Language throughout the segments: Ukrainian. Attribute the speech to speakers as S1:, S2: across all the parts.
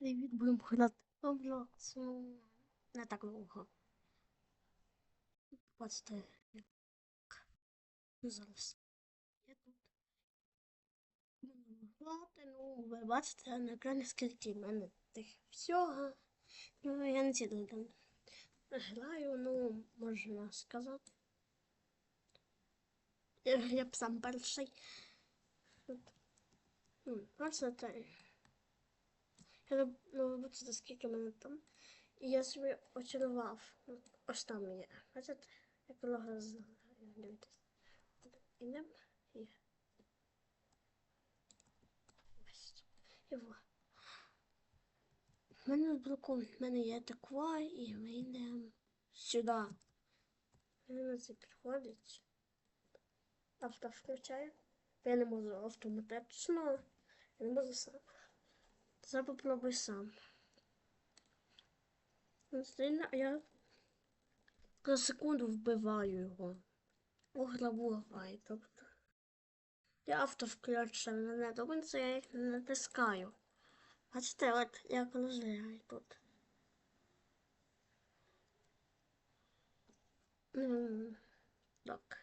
S1: Привіт, будемо грати Roblox. Ну, не так довго. Бачите, як зараз. Я тут. Грати, ну, ви бачите на екрані скільки в мене тих всього. Ну, я не цілий там граю, ну, можна сказати. Я, б сам перший. Ну, бачите, я роб- ну, бачите, скільки мене там. І я собі очарував. Ну, Ось там є. Бачите, як лого з дивитесь. Ідемо і. Ось. І во. В мене блоком, в мене є таква, і ми йдемо сюди. Він це підходить. Авто включає. Я не можу автоматично. Я не можу сам. Це попробуй сам. Ну, сильно я за секунду вбиваю його. У главу тобто. Я авто включив на не це я їх не натискаю. Бачите, от як лежить тут. Так.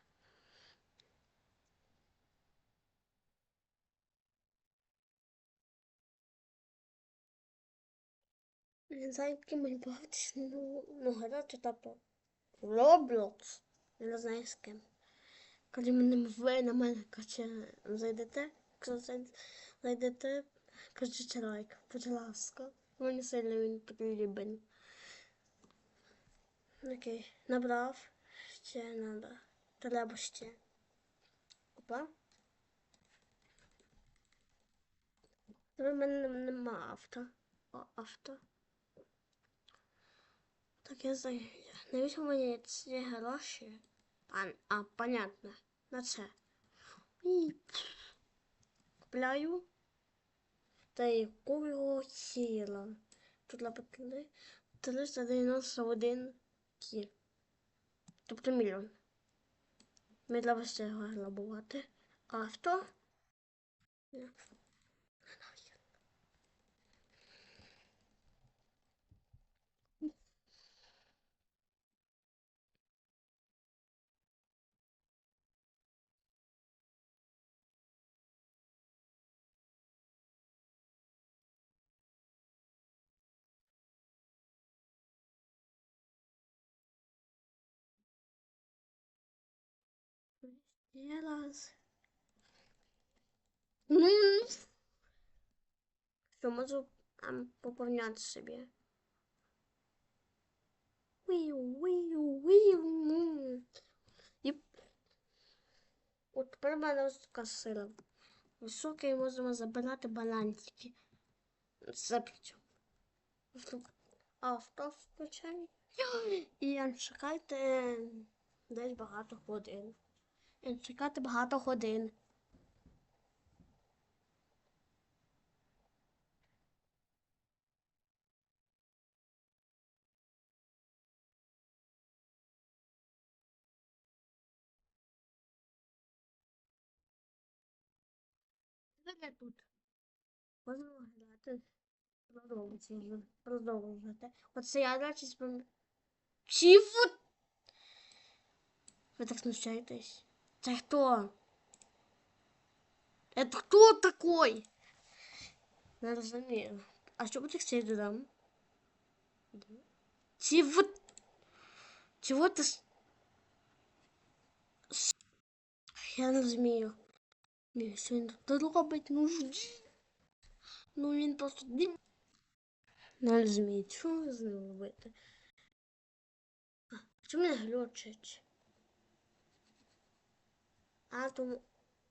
S1: Не знаю, яким мені бавитись, ну, ну, гадати типу Roblox. Не знаю з ким. Коли мене ви на мене каче зайдете, якщо зайдете, кажіть лайк, будь ласка. Мені сильно він потрібен. Окей, набрав. Ще надо. Треба ще. Опа. Тепер в мене нема авто. О, авто. Так я знаю. Навіщо мені ці гроші? А, а понятно. На це. Купляю. Та й курю сіла. Тут лапотли 391 кі. Тобто мільйон. Ми треба ще його грабувати. Авто. Ні. Ще раз. Ну, що можу поповняти собі. І от тепер мене ось така сила. Високий можемо забирати. Це причому. Авто- включай. І чекайте десь багато годин. І чекати багато годин. Тепер тут. Можемо грати. Продовжувати. Продовжувати. Оце я наче спом... Чого? Ви так смущаєтесь? Це хто? Это кто такой? Не розумію. А що буде ще додам? Чего? Чего ти... Я не розумію. Ні, що він тут робить? Ну, ж- ну він просто... дим. Не розумію, що з ним? А, чому не глючить? А, тому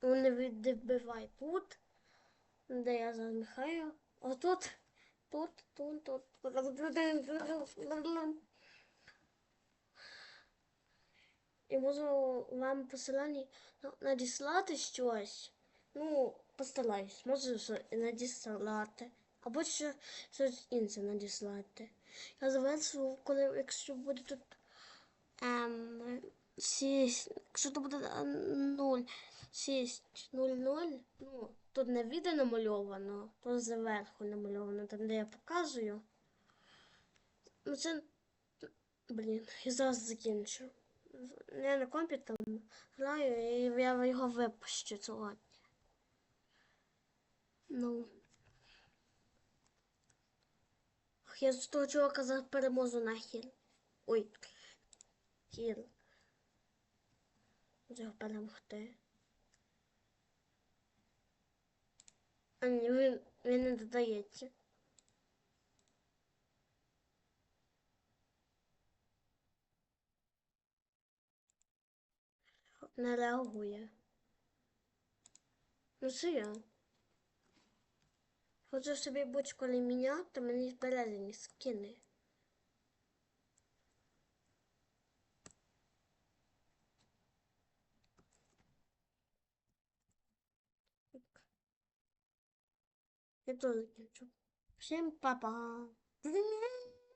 S1: він не відбиває тут, де я замихаю. А тут, тут, тут, тут. І можу вам посилання ну, надіслати щось. Ну, постараюсь, можу надіслати. Або ще щось інше надіслати. Я завершу, коли, якщо буде тут ем, 6, якщо тут буде 0, 6, 0, 0, ну, тут не відео намальовано, тут зверху намальовано, там де я показую. Ну це. Блін, я зараз закінчу. Я на компі там граю, і я його випущу сьогодні. Ну. Я з того чувака за переможу нахер. Ой. Хіл. Його перемогти. А ні, він, він не додається. Не реагує. Ну це я. Хочу собі бочку ліміня, то мені збережені скини. Я тоже хочу. Всем па-па.